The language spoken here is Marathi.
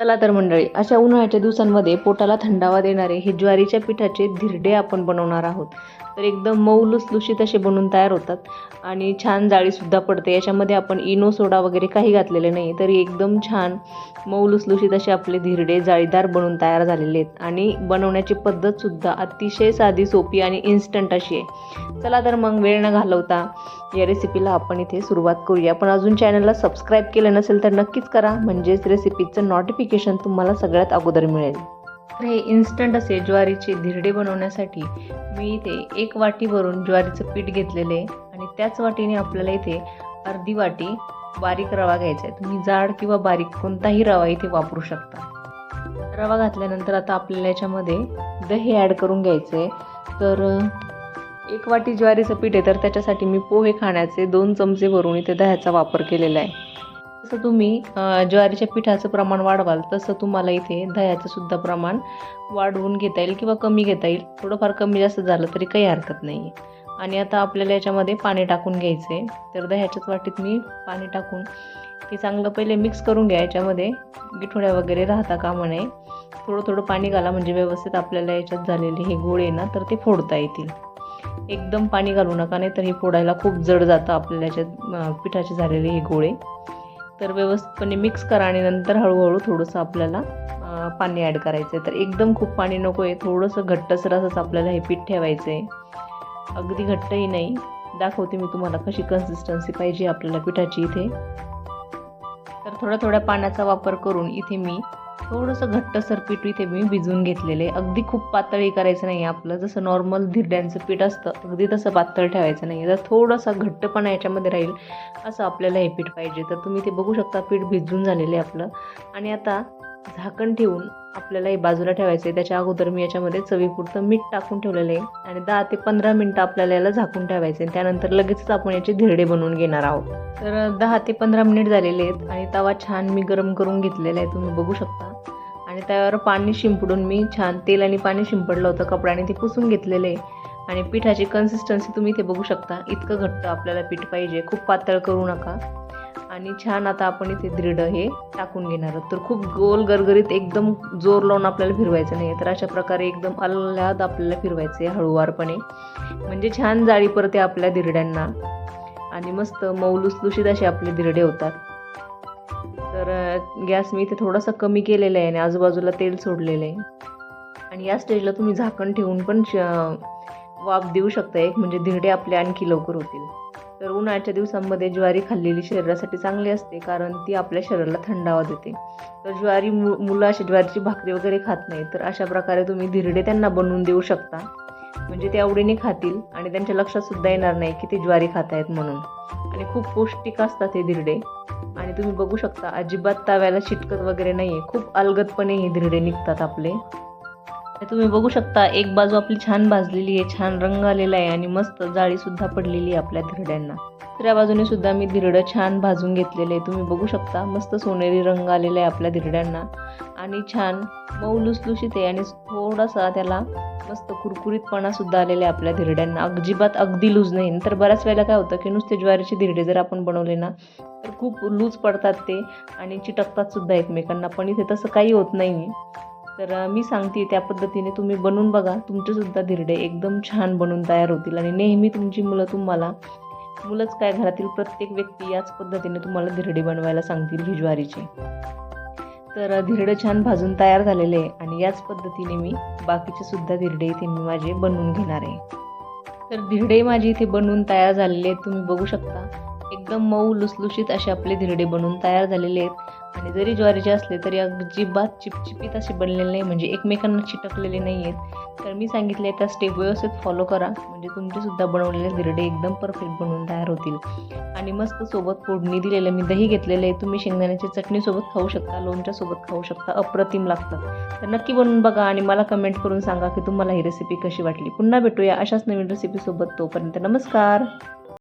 चला तर मंडळी अशा उन्हाळ्याच्या दिवसांमध्ये पोटाला थंडावा देणारे हे ज्वारीच्या पिठाचे धिरडे आपण बनवणार आहोत. तर एकदम मऊ लुसलुशीत असे बनवून तयार होतात आणि छान जाळीसुद्धा पडते. याच्यामध्ये आपण इनो सोडा वगैरे काही घातलेले नाही तरी एकदम छान मऊ लुसलुशीत असे आपले धिरडे जाळीदार बनवून तयार झालेले आहेत. आणि बनवण्याची पद्धतसुद्धा अतिशय साधी सोपी आणि इन्स्टंट अशी आहे. चला तर मग वेळ न घालवता या रेसिपीला आपण इथे सुरुवात करूया. पण अजून चॅनलला सबस्क्राईब केलं नसेल तर नक्कीच करा. म्हणजेच रेसिपीचं नोटिफिकेशन तुम्हाला सगळ्यात अगोदर मिळेल. तर हे इन्स्टंट असे ज्वारीचे धिरडे बनवण्यासाठी मी इथे एक वाटी भरून ज्वारीचं पीठ घेतलेले आहे आणि त्याच वाटीने आपल्याला इथे अर्धी वाटी बारीक रवा घ्यायचा आहे. तुम्ही जाड किंवा बारीक कोणताही रवा इथे वापरू शकता. रवा घातल्यानंतर आता आपल्याला याच्यामध्ये दही ॲड करून घ्यायचं आहे तर एक वाटी ज्वारीचं पीठ आहे तर त्याच्यासाठी मी पोहे खाण्याचे दोन चमचे भरून इथे दह्याचा वापर केलेला आहे. जसं तुम्ही ज्वारीच्या पिठाचं प्रमाण वाढवाल तसं तुम्हाला इथे दह्याचं सुद्धा प्रमाण वाढवून घेता येईल किंवा कमी घेता येईल. थोडंफार कमी जास्त झालं तरी काही हरकत नाही आहे आणि आता आपल्याला याच्यामध्ये पाणी टाकून घ्यायचं आहे तर दह्याच्याच वाटीत मी पाणी टाकून ते चांगलं पहिले मिक्स करून घ्या. याच्यामध्ये गिठोड्या वगैरे राहता कामा नये. थोडं थोडं पाणी घाला म्हणजे व्यवस्थित आपल्याला याच्यात झालेले हे गोळे ना तर ते फोडता येतील. एकदम पाणी घालू नका नाही तर हे फोडायला खूप जड जातं आपल्याला याच्यात पिठाचे झालेले हे गोळे. तर व्यवस्थितपणे मिक्स करा आणि नंतर हळूहळू थोडंसं आपल्याला पाणी ॲड करायचं आहे तर एकदम खूप पाणी नको आहे. थोडंसं घट्टसर असंच आपल्याला हे पीठ ठेवायचं आहे अगदी घट्टही नाही. दाखवते मी तुम्हाला कशी कन्सिस्टन्सी पाहिजे आपल्याला पिठाची इथे. तर थोड्या थोड्या पाण्याचा वापर करून इथे मी थोडंसं घट्टसर पीठ इथे मी भिजवून घेतलेलं आहे. अगदी खूप पातळही करायचं नाही आपलं. जसं नॉर्मल धिरड्यांचं पीठ असतं अगदी तसं पातळ ठेवायचं नाही तर थोडासा घट्टपणा याच्यामध्ये राहील असं आपल्याला हे पीठ पाहिजे. तर तुम्ही ते बघू शकता पीठ भिजून झालेलं आहे आपलं. आणि आता झाकण ठेवून आपल्याला हे बाजूला ठेवायचं आहे त्याच्या अगोदर मी याच्यामध्ये चवीपुरतं मीठ टाकून ठेवलेलं आहे. आणि दहा ते पंधरा मिनटं आपल्याला याला झाकून ठेवायचं आहे त्यानंतर लगेचच आपण याचे धिरडे बनवून घेणार आहोत. तर दहा ते पंधरा मिनिट झालेले आहेत. आणि तवा छान मी गरम करून घेतलेला आहे. तुम्ही बघू शकता. आणि त्यावर पाणी शिंपडून मी छान तेल आणि पाणी शिंपडलं होतं कपड्याने ते पुसून घेतलेलं आहे. आणि पिठाची कन्सिस्टन्सी तुम्ही ते बघू शकता. इतकं घट्ट आपल्याला पीठ पाहिजे. खूप पातळ करू नका. आणि छान आता आपण इथे दृढ हे टाकून घेणार आहोत. तर खूप गोल गरगरीत एकदम जोर लावून आपल्याला फिरवायचं नाही तर अशा प्रकारे एकदम आल्हाद आपल्याला फिरवायचं आहे हळूवारपणे. म्हणजे छान जाळी परते आपल्या धिरड्यांना आणि मस्त मौलुसलुशीत असे आपले धिरडे होतात. तर गॅस मी इथे थोडासा कमी केलेला आहे आणि आजूबाजूला तेल सोडलेलं आहे. आणि या स्टेजला तुम्ही झाकण ठेवून पण श- वाफ देऊ शकता. एक म्हणजे धिरडे आपले आणखी लवकर होतील. तर उन्हाळ्याच्या दिवसांमध्ये ज्वारी खाल्लेली शरीरासाठी चांगली असते कारण ती आपल्या शरीराला थंडावा देते. तर ज्वारी मु मुलं अशी ज्वारीची भाकरी वगैरे खात नाही तर अशा प्रकारे तुम्ही धिरडे त्यांना बनवून देऊ शकता. म्हणजे ते आवडीने खातील आणि त्यांच्या लक्षात सुद्धा येणार नाही की ते ज्वारी खात आहेत म्हणून. आणि खूप पौष्टिक असतात हे धिरडे. आणि तुम्ही बघू शकता अजिबात तव्याला चिटकत वगैरे नाही आहे खूप अलगदपणे हे धिरडे निघतात आपले. तुम्ही बघू शकता एक बाजू आपली छान भाजलेली आहे छान रंग आलेला आहे आणि मस्त जाळीसुद्धा पडलेली आहे आपल्या धिरड्यांना. दुसऱ्या बाजूने सुद्धा मी धिरडं छान भाजून घेतलेले आहे. तुम्ही बघू शकता मस्त सोनेरी रंग आलेला आहे आपल्या धिरड्यांना. आणि छान मऊ लुसलुशीत आहे आणि थोडासा त्याला मस्त कुरकुरीतपणा सुद्धा आलेला आहे आपल्या धिरड्यांना. अजिबात अगदी लूज नाही. तर बऱ्याच वेळेला काय होतं की नुसते ज्वारीचे धिरडे जर आपण बनवले ना तर खूप लूज पडतात ते आणि चिटकतात सुद्धा एकमेकांना. पण इथे तसं काही होत नाही तर मी सांगते त्या पद्धतीने तुम्ही बनवून बघा. तुमचेसुद्धा धिरडे एकदम छान बनून तयार होतील आणि नेहमी तुमची मुलं तुम्हाला मुलंच काय घरातील प्रत्येक व्यक्ती याच पद्धतीने तुम्हाला धिरडे बनवायला सांगतील ही ज्वारीचे तर धिरडं छान भाजून तयार झालेले आहे आणि याच पद्धतीने मी बाकीचे सुद्धा धिरडे इथे मी माझे बनवून घेणार आहे. तर धिरडे माझे इथे बनवून तयार झालेले आहेत. तुम्ही बघू शकता. एकदम मऊ लुसलुशीत असे आपले धिरडे बनवून तयार झालेले आहेत. आणि जरी ज्वारीचे असले तरी अजिबात चिपचिपीत असे बनलेले नाही म्हणजे एकमेकांना चिटकलेले नाही आहेत. तर मी सांगितले त्या स्टेप व्यवस्थित फॉलो करा. म्हणजे तुमचेसुद्धा बनवलेले धिरडे एकदम परफेक्ट बनवून तयार होतील. आणि मस्त सोबत फोडणी दिलेलं मी दही घेतलेलं आहे. तुम्ही शेंगदाण्याची चटणीसोबत खाऊ शकता लोणच्यासोबत खाऊ शकता अप्रतिम लागतं तर नक्की बनवून बघा आणि मला कमेंट करून सांगा की तुम्हाला ही रेसिपी कशी वाटली. पुन्हा भेटूया अशाच नवीन रेसिपीसोबत तोपर्यंत नमस्कार.